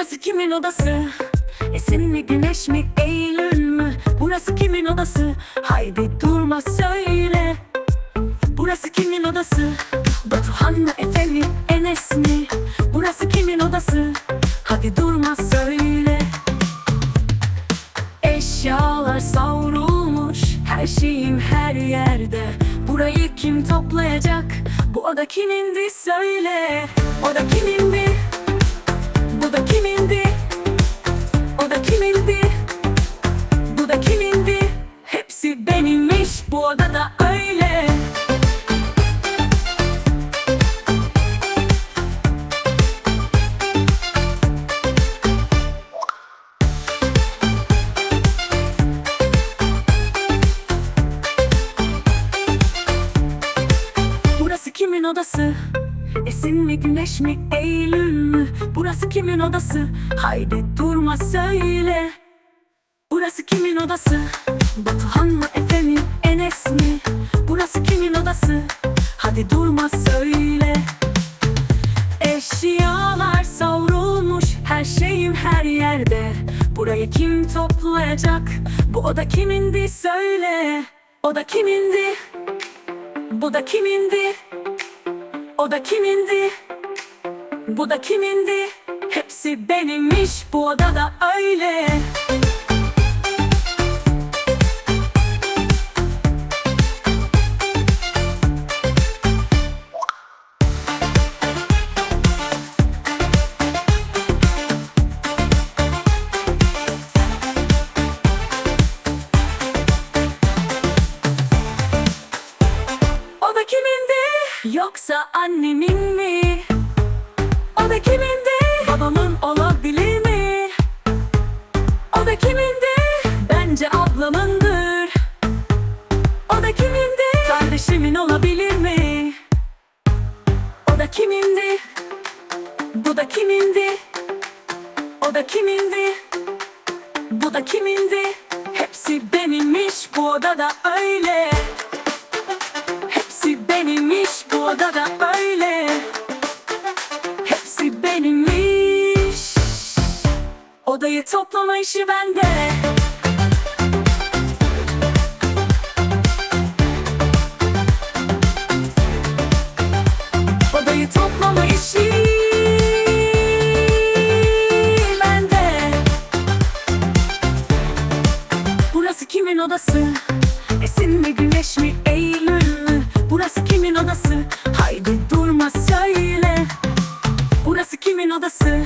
Burası kimin odası? Esin mi güneş mi Eylül mü? Burası kimin odası? Haydi durma söyle Burası kimin odası? Batuhan mı Efe mi Enes mi? Burası kimin odası? Hadi durma söyle Eşyalar savrulmuş Her şeyim her yerde Burayı kim toplayacak? Bu oda kimindi söyle Oda kimindi? Burası kimin odası? Esin mi güneş mi Eylül? Burası kimin odası? Haydi durma söyle Burası kimin odası? Batuhan söyle Eşyalar savrulmuş Her şeyim her yerde Burayı kim toplayacak? Bu oda kimindi söyle O da kimindi? Bu da kimindi? O da kimindi? Bu da kimindi? Hepsi benimmiş bu odada öyle kimindi? Yoksa annemin mi? O da kimindi? Babamın olabilir mi? O da kimindi? Bence ablamındır. O da kimindi? Kardeşimin olabilir mi? O da kimindi? Bu da kimindi? O da kimindi? Bu da kimindi? Hepsi benimmiş bu odada öyle. Odayı toplama işi bende Odayı toplama işi bende Burası kimin odası? Esin mi güneş mi Eylül mü? Burası kimin odası? Haydi durma söyle Burası kimin odası?